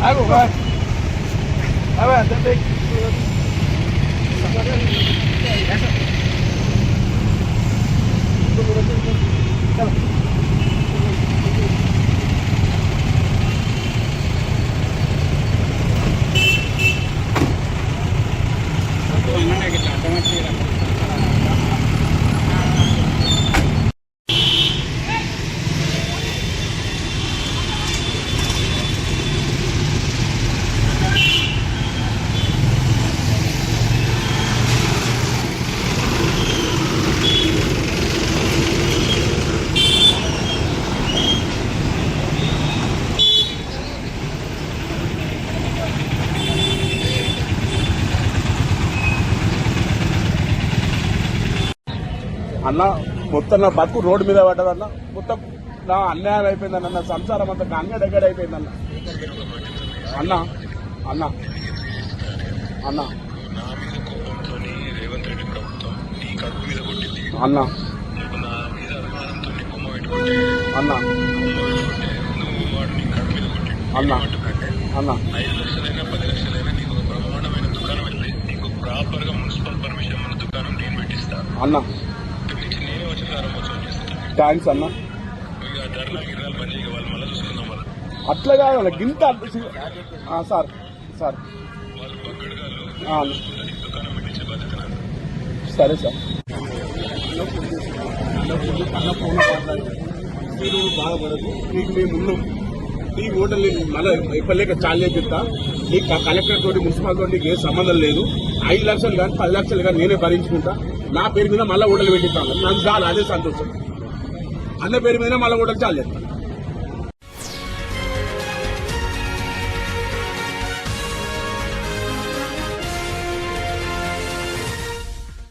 아이고 가. 아왜 안 된대. 잠깐만. అన్న మొత్తం నా బతుకు రోడ్డు మీద పడ్డదన్న మొత్తం నా అన్యాయం అయిపోయిందన్న నా సంసారం అంతా గంగ అయిపోయిందన్న. అన్న అన్న అన్న. మీద రెడ్డి కొట్టింది అన్న. మీద అన్న. అన్న. అన్న. ఐదు లక్షలైనా పది లక్షలైనా నీకు బ్రహ్మాండమైన దుకాణం వెళ్ళి నీకు ప్రాపర్గా మున్సిపల్ పర్మిషన్ మన దుకాణం నేను పెట్టిస్తా అన్న. థ్యాంక్స్ వాళ్ళు అట్లా కాదు గింత సార్ సార్ సరే సార్. మీరు బాధపడదు మీకు మేము ఉన్నాం ఈ హోటల్ మళ్ళీ ఎప్పలేక చాలే చెప్తా. నీకు ఆ కలెక్టర్ తోటి మున్సిపల్ తోటి ఏ సంబంధం లేదు. ఐదు లక్షలు కానీ పది లక్షలు కానీ నేనే భరించుకుంటా. నా పేరు మీద మళ్ళీ ఓటలు పెట్టిస్తాను. నాకు చాలు అదే సంతోషం. అన్న పేరు మీద మళ్ళీ ఓటలు చాలు చేస్తాను